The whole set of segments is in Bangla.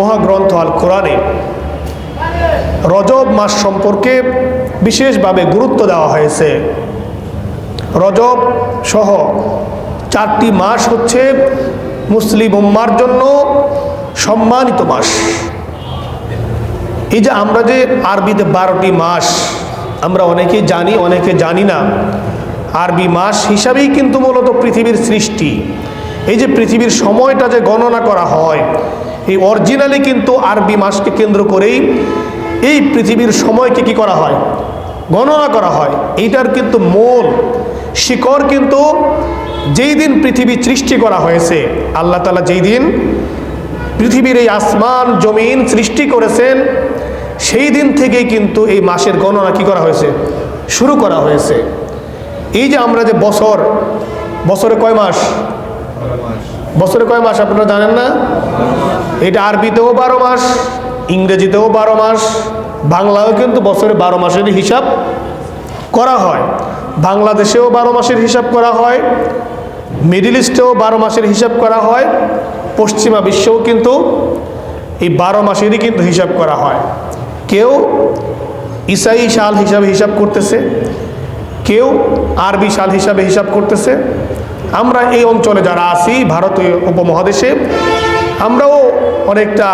মহাগ্রন্থ আল কোরআনে রজব মাস সম্পর্কে বিশেষভাবে গুরুত্ব দেওয়া হয়েছে। রজব সহ চারটি মাস হচ্ছে মুসলিম উম্মার জন্য সম্মানিত মাস। এই যে আমরা যে আরবিতে বারোটি মাস, আমরা অনেকে জানি অনেকে জানি না। আরবি মাস হিসাবেই কিন্তু মূলত পৃথিবীর সৃষ্টি। এই যে পৃথিবীর সময়টা যে গণনা করা হয় এই অরিজিনালি কিন্তু আরবি মাসকে কেন্দ্র করেই এই পৃথিবীর সময়কে কি করা হয়? গণনা করা হয়। এইটার কিন্তু মূল, শিকড় কিন্তু যেই দিন পৃথিবী সৃষ্টি করা হয়েছে, আল্লাহ তালা যেই দিন পৃথিবীর এই আসমান, জমিন সৃষ্টি করেছেন, সেই দিন থেকেই কিন্তু এই মাসের গণনা কি করা হয়েছে? শুরু করা হয়েছে। এই যে আমরা যে বছর, বছরে কয় মাস? বছরে কয় মাস আপনারা জানেন না? এটা আরবিতেও বারো মাস, ইংরেজিতেও বারো মাস, বাংলাও কিন্তু বছরে বারো মাসের হিসাব করা হয়। বাংলাদেশেও বারো মাসের হিসাব করা হয়, মিডিল ইস্টেও বারো মাসের হিসাব করা হয়, পশ্চিমা বিশ্বেও কিন্তু এই বারো মাসেরই কিন্তু হিসাব করা হয়। কেউ ইসাই সাল হিসাবে হিসাব করতেছে, কেউ আরবি সাল হিসাবে হিসাব করতেছে আমরা এই অঞ্চলে যারা আছি, ভারতীয় উপমহাদেশে, আমরাও অনেকটা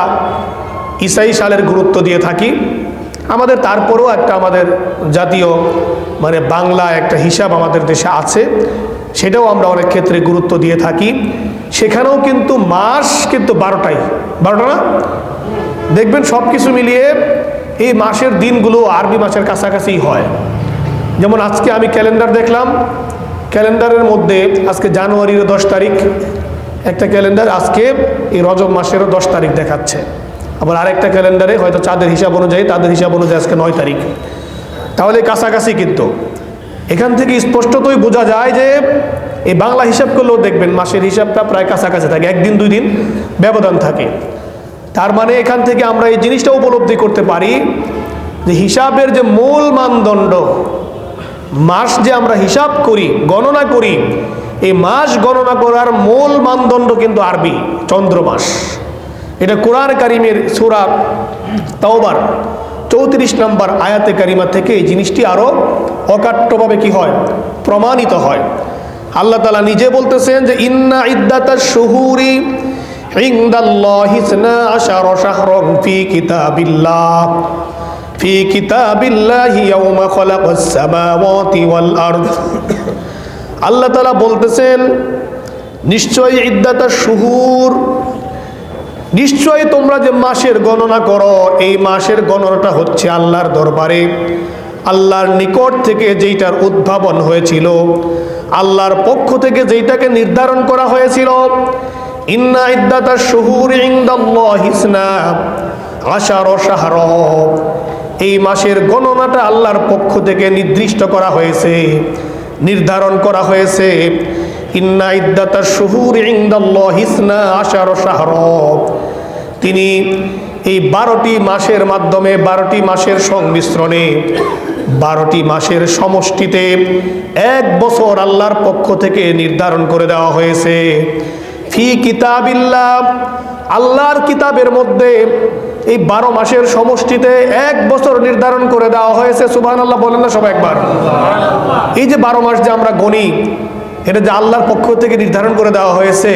ইসাই সালের গুরুত্ব দিয়ে থাকি। আমাদের তারপরেও একটা আমাদের জাতীয় মানে বাংলা একটা হিসাব আমাদের দেশে আছে, সেটাও আমরা অনেক ক্ষেত্রে গুরুত্ব দিয়ে থাকি। সেখানেও কিন্তু মাস কিন্তু বারোটাই। বারোটা না? দেখবেন সব কিছু মিলিয়ে এই মাসের দিনগুলো আরবি মাসের কাছাকাছি হয়। যেমন আজকে আমি ক্যালেন্ডার দেখলাম ক্যালেন্ডারের মধ্যে আজকে জানুয়ারির দশ তারিখ, একটা ক্যালেন্ডার আজকে এই রজব মাসেরও দশ তারিখ দেখাচ্ছে। আবার আরেকটা ক্যালেন্ডারে হয়তো চাঁদের হিসাব অনুযায়ী তাদের হিসাব অনুযায়ী আজকে নয় তারিখ। তাহলে কাছাকাছি কিন্তু এখান থেকে স্পষ্টতই বোঝা যায় যে এই বাংলা হিসাব করলেও দেখবেন মাসের হিসাবটা প্রায় কাছাকাছি থাকে, একদিন দুই দিন ব্যবধান থাকে। তার মানে এখান থেকে আমরা এই জিনিসটা উপলব্ধি করতে পারি যে হিসাবের যে মূল মানদণ্ড মাস যে আমরা হিসাব করি, গণনা করি, এই মাস গণনা করার মূল মানদণ্ড কিন্তু আরবি চন্দ্র মাস এটা কোরআন কারিমের সুরা তাওবার, চৌত্রিশ নম্বর আয়াতে কারিমা থেকে এই জিনিসটি আরও অকাট্যভাবে কি হয়? প্রমাণিত হয়। আল্লাহ তালা নিজে বলতেছেন যে, ইন্না ইদ্দাতা শুহুরি ইংদাল্লাহি ইসনা আশারা শাহরান ফি কিতাবিল্লাহ। في كتاب الله يوم خلق السماوات والأرض আল্লাহ তালা বলতেছেন নিশ্চয়ই ইদ্দাতা শুহুর নিশ্চয়ই তোমরা যে মাসের গণনা করো এই মাসের গণনাটা হচ্ছে আল্লাহর দরবারে আল্লাহর নিকট থেকে যেইটার উদ্ভাবন হয়েছিল আল্লাহর পক্ষ থেকে যেইটাকে নির্ধারণ করা হয়েছিল ইন্না ইদ্দাতা শুহুর ইংদাল্লাহিসনা আশার শাহর এই মাসের গণনাটা আল্লাহর পক্ষ থেকে নির্দিষ্ট করা হয়েছে, নির্ধারণ করা হয়েছে। আশার তিনি এই বারোটি মাসের মাধ্যমে, বারোটি মাসের সংমিশ্রণে, বারোটি মাসের সমষ্টিতে এক বছর আল্লাহর পক্ষ থেকে নির্ধারণ করে দেওয়া হয়েছে। ফি কিতাবিল্লাহ, আল্লাহর কিতাবের মধ্যে এই বারো মাসের সমষ্টিতে এক বছর নির্ধারণ করে দেওয়া হয়েছে। সুবাহ আল্লাহ বলেন না সব একবার। এই যে বারো মাস যে আমরা গণি, এটা যে আল্লাহর পক্ষ থেকে নির্ধারণ করে দেওয়া হয়েছে,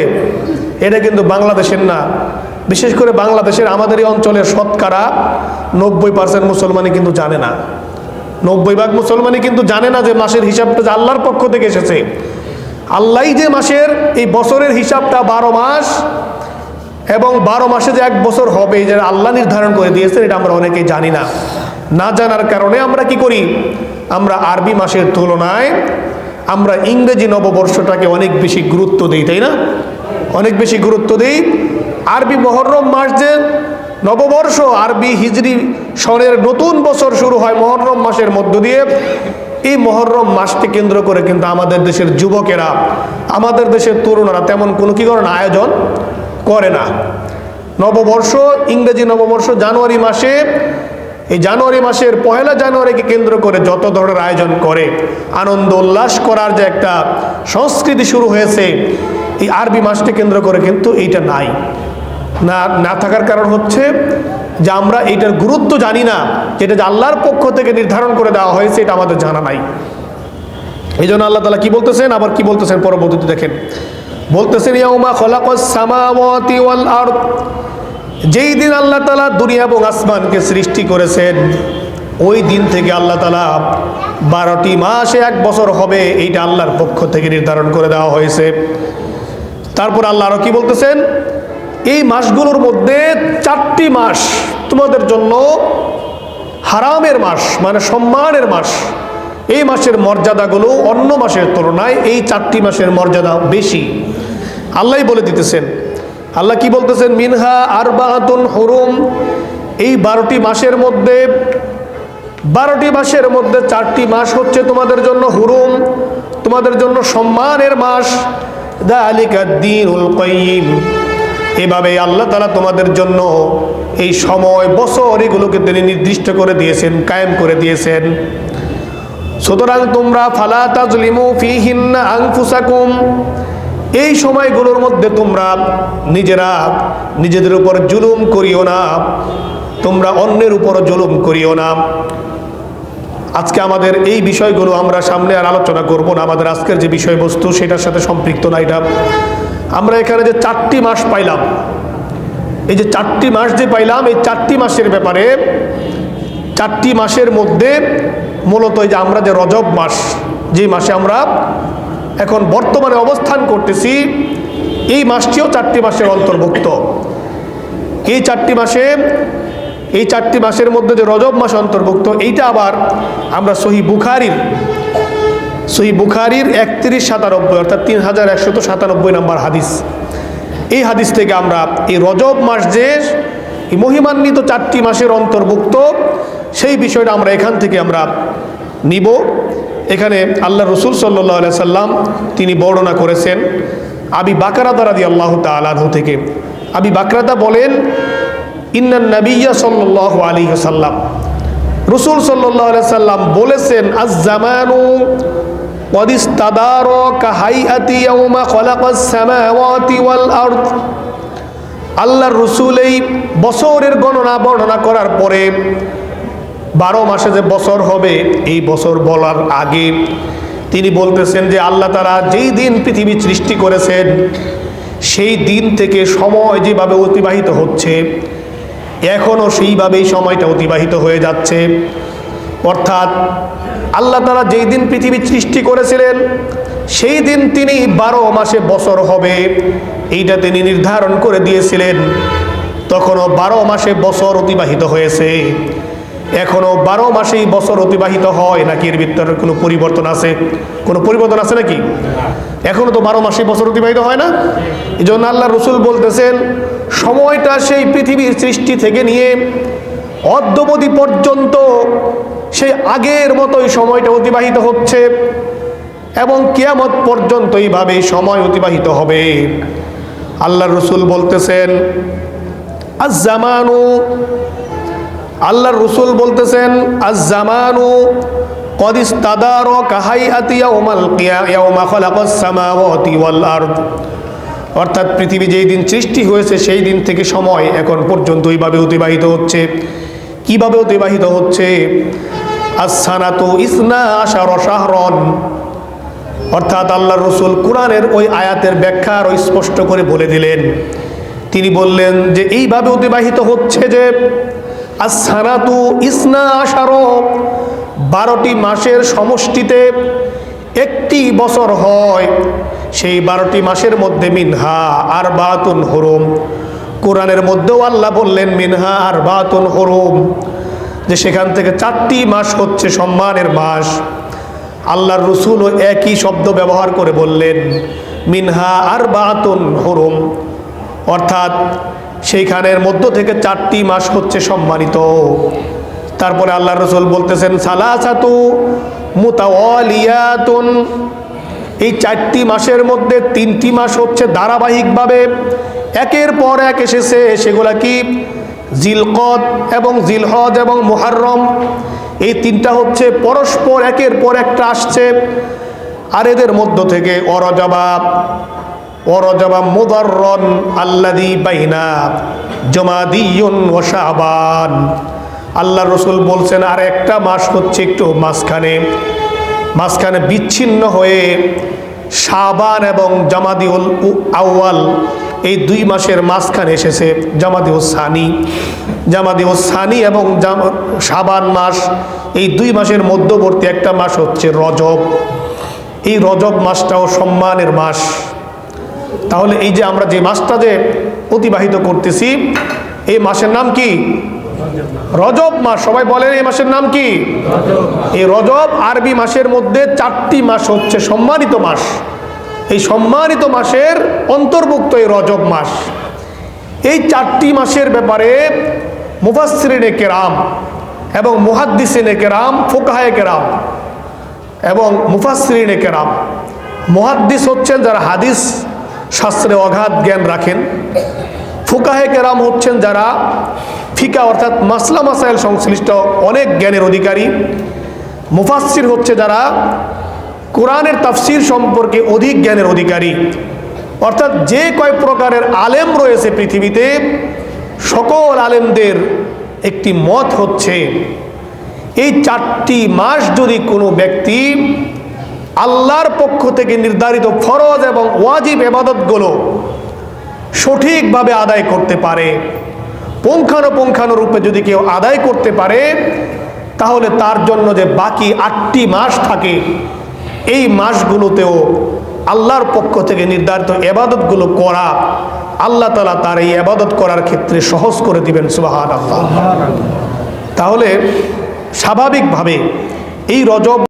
এটা কিন্তু বাংলাদেশের না। বিশেষ করে বাংলাদেশের আমাদের এই অঞ্চলের শতকরা নব্বই পার্সেন্ট মুসলমানই কিন্তু জানে না। নব্বই ভাগ মুসলমানই কিন্তু জানে না যে মাসের হিসাবটা যে আল্লাহর পক্ষ থেকে এসেছে। আল্লাহই যে মাসের এই বছরের হিসাবটা বারো মাস এবং বারো মাসে যে এক বছর হবে যেটা আল্লাহ নির্ধারণ করে দিয়েছেন, এটা আমরা অনেকেই জানি না। না জানার কারণে আমরা কি করি? আমরা আরবি মাসের তুলনায় আমরা ইংরেজি নববর্ষটাকে অনেক বেশি গুরুত্ব দিই, তাই না? অনেক বেশি গুরুত্ব দিই। আরবি মহরম মাস যে নববর্ষ, আরবি হিজরি সনের নতুন বছর শুরু হয় মহরম মাসের মধ্য দিয়ে। এই মহরম মাসকে কেন্দ্র করে কিন্তু আমাদের দেশের যুবকেরা, আমাদের দেশের তরুণরা তেমন কোনো কি করে না, আয়োজন করে না। নববর্ষ, ইংরেজি নববর্ষ জানুয়ারি মাসে, এই জানুয়ারি মাসের পহেলা জানুয়ারিকে কেন্দ্র করে যত ধরনের আয়োজন করে, আনন্দ উল্লাস করার যে একটা সংস্কৃতি শুরু হয়েছে, এই আরবি মাসকে কেন্দ্র করে কিন্তু এইটা নাই। না না থাকার কারণ হচ্ছে যে আমরা এইটার গুরুত্ব জানি না, যেটা যে আল্লাহর পক্ষ থেকে নির্ধারণ করে দেওয়া হয়েছে এটা আমাদের জানা নাই। এই জন্য আল্লাহ তালা কি বলতেছেন? আবার কি বলতেছেন পরবর্তীতে দেখেন। বলতেছেন, ইয়াউমা খলাকস সামাওয়াতি আরদ। যেই দিন আল্লাহ তালা দুনিয়া এবং আসমানকে সৃষ্টি করেছেন, ওই দিন থেকে আল্লাহ তালা বারোটি মাসে এক বছর হবে এইটা আল্লাহর পক্ষ থেকে নির্ধারণ করে দেওয়া হয়েছে। তারপর আল্লাহ আরও কি বলতেছেন, এই মাসগুলোর মধ্যে চারটি মাস তোমাদের জন্য হারামের মাস মানে সম্মানের মাস। এই মাসের মর্যাদাগুলো অন্য মাসের তুলনায় এই চারটি মাসের মর্যাদা বেশি। আল্লাহ বলে দিতেছেন। আল্লাহ কি বলতেছেন? মিনহা আর বাহাতুন হরুম। এই বারোটি মাসের মধ্যে, বারোটি মাসের মধ্যে চারটি মাস হচ্ছে তোমাদের জন্য হুরুম, তোমাদের জন্য সম্মানের মাস। দা কয়িম এভাবে আল্লাহ তালা তোমাদের জন্য এই সময় বছর এগুলোকে তিনি নির্দিষ্ট করে দিয়েছেন, কায়েম করে দিয়েছেন। সুতরাং তোমরা ফালা তাজলিমু ফিহিন্না আংফুসাকুম এই সময়গুলোর মধ্যে তোমরা নিজেরা নিজেদের উপর জুলুম করিও না। তোমরা অন্যের উপর জুলুম করিও না। আজকে আমাদের এই বিষয়গুলো আমরা সামনে আর আলোচনা করব না। আমাদের আজকের যে বিষয়বস্তু সেটার সাথে সম্পৃক্ত না এটা। আমরা এখানে যে চারটি মাস পাইলাম, এই যে চারটি মাস যে পাইলাম, এই চারটি মাসের ব্যাপারে চারটি মাসের মধ্যে মূলত যে আমরা যে রজব মাস, যে মাসে আমরা এখন বর্তমানে অবস্থান করতেছি, এই মাসটিও চারটি মাসের অন্তর্ভুক্ত। এই চারটি মাসে? এই চারটি মাসের মধ্যে যে রজব মাস অন্তর্ভুক্ত, এইটা আবার আমরা সহি বুখারির সহি বুখারির একত্রিশ সাতানব্বই, অর্থাৎ তিন হাজার একশত সাতানব্বই নম্বর হাদিস। এই হাদিস থেকে আমরা এই রজব মাস যে মহিমান্বিত চারটি মাসের অন্তর্ভুক্ত, সেই বিষয়টা আমরা এখান থেকে আমরা নিব। এখানে আল্লাহ রসুল সাল্লাহ সাল্লাম তিনি বর্ণনা করেছেন, আবি বাকারাদা রাদি আল্লাহ তালাহ থেকে। আবি বাকরাদা বলেন, ইন্নান নবিয়া সাল্লাহ আলী সাল্লাম। রসুল সাল্লাহ সাল্লাম বলেছেন আজ জামানু আল্লাহর রসুল এই বছরের গণনা বর্ণনা করার পরে বারো মাসে যে বছর হবে, এই বছর বলার আগে তিনি বলতেছেন যে আল্লাহ তারা যেই দিন পৃথিবী সৃষ্টি করেছেন, সেই দিন থেকে সময় যেভাবে অতিবাহিত হচ্ছে, এখনও সেইভাবেই সময়টা অতিবাহিত হয়ে যাচ্ছে। অর্থাৎ আল্লাহ তারা যেই দিন পৃথিবী সৃষ্টি করেছিলেন, সেই দিন তিনি বারো মাসে বছর হবে, এইটা তিনি নির্ধারণ করে দিয়েছিলেন। তখনও বারো মাসে বছর অতিবাহিত হয়েছে। এখনও বারো মাসেই বছর অতিবাহিত হয় নাকি এর ভিতরে কোনো পরিবর্তন আছে? কোনো পরিবর্তন আছে নাকি? এখনও তো বারো মাসেই বছর অতিবাহিত হয় না। এই জন্য আল্লাহ রসুল বলতেছেন, সময়টা সেই পৃথিবীর সৃষ্টি থেকে নিয়ে অদ্যবধি পর্যন্ত সেই আগের মতোই সময়টা অতিবাহিত হচ্ছে এবং কিয়ামত পর্যন্ত এইভাবে সময় অতিবাহিত হবে। আল্লাহ রসুল বলতেছেন, আজ জামানু আল্লাহর রসুল বলতেছেন আজ জামানু কদিস তাদার কাহাই আতিয়া ওমাল কিয়া খলাকস সামাওয়াতি ওয়াল আরদ। অর্থাৎ পৃথিবী যেই দিন সৃষ্টি হয়েছে, সেই দিন থেকে সময় এখন পর্যন্ত এইভাবে অতিবাহিত হচ্ছে। কীভাবে অতিবাহিত হচ্ছে? আসানাতু ইসনা আশার শাহরন। অর্থাৎ আল্লাহ রসুল কোরআনের ওই আয়াতের ব্যাখ্যা আরও স্পষ্ট করে বলে দিলেন। তিনি বললেন যে, এইভাবে অতিবাহিত হচ্ছে যে আসানাতু ইসনা আশারো। বারোটি মাসের সমষ্টিতে একটি বছর হয়। সেই বারোটি মাসের মধ্যে মিনহা আর বাতুন হরুম। কোরআনের মধ্যেও আল্লাহ বললেন, মিনহা আর বাতুন হরুম। যে সেখান থেকে চারটি মাস হচ্ছে সম্মানের মাস। আল্লাহর রসুলও একই শব্দ ব্যবহার করে বললেন, মিনহা আর বাতুন হরুম। অর্থাৎ সেইখানের মধ্য থেকে চারটি মাস হচ্ছে সম্মানিত। তারপরে আল্লাহ রসুল বলতেছেন, সালাসাতু মুতাওয়ালিয়াতুন। এই চারটি মাসের মধ্যে তিনটি মাস হচ্ছে ধারাবাহিকভাবে। একের পর এক এসেছে, সেগুলা কি? জিলকদ এবং জিলহজ এবং মুহাররম। এই তিনটা হচ্ছে পরস্পর একের পর একটা আসছে। আর এদের মধ্য থেকে অরজবাব। আল্লাদি আল্লাহ রসুল বলছেন, আর একটা মাস হচ্ছে একটু মাঝখানে। মাঝখানে বিচ্ছিন্ন হয়ে শাবান এবং জামাদিউল আউয়াল এই দুই মাসের মাঝখানে এসেছে। জামাদিউল সানি জামাদিউল সানি এবং শাবান মাস এই দুই মাসের মধ্যবর্তী একটা মাস হচ্ছে রজব। এই রজব মাসটাও সম্মানের মাস। তাহলে এই যে আমরা যে মাসটা যে অতিবাহিত করতেছি, এই মাসের নাম কি? রজব মাস। সবাই বলেন এই মাসের নাম কি? এই রজব আরবি মাসের মধ্যে চারটি মাস হচ্ছে সম্মানিত মাস। এই সম্মানিত মাসের অন্তর্ভুক্ত এই রজব মাস। এই চারটি মাসের ব্যাপারে মুফাসরিনে কেরাম এবং মুহাদ্দিসিনে কেরাম, ফোকাহায় কেরাম এবং মুফাসরিনে কেরাম। মুহাদ্দিস হচ্ছেন যারা হাদিস শাস্ত্রে অগাধ জ্ঞান রাখেন। ফুকাহে কেরাম হচ্ছেন যারা ফিকা অর্থাৎ মাসলা মাসাইল সংশ্লিষ্ট অনেক জ্ঞানের অধিকারী। মুফাসসির হচ্ছে যারা কোরআনের তাফসির সম্পর্কে অধিক জ্ঞানের অধিকারী। অর্থাৎ যে কয় প্রকারের আলেম রয়েছে পৃথিবীতে, সকল আলেমদের একটি মত হচ্ছে, এই চারটি মাস যদি কোনো ব্যক্তি আল্লাহর পক্ষ থেকে নির্ধারিত ফরজ এবং ওয়াজিব এবাদতগুলো সঠিকভাবে আদায় করতে পারে। পুঙ্খানুপুঙ্খানু রূপে যদি কেউ আদায় করতে পারে, তাহলে তার জন্য যে বাকি আটটি মাস থাকে, এই মাসগুলোতেও আল্লাহর পক্ষ থেকে নির্ধারিত এবাদতগুলো করা, আল্লাহ তালা তার এই আবাদত করার ক্ষেত্রে সহজ করে দিবেন সুবাহান আল্লাহ তাহলে স্বাভাবিকভাবে এই রজব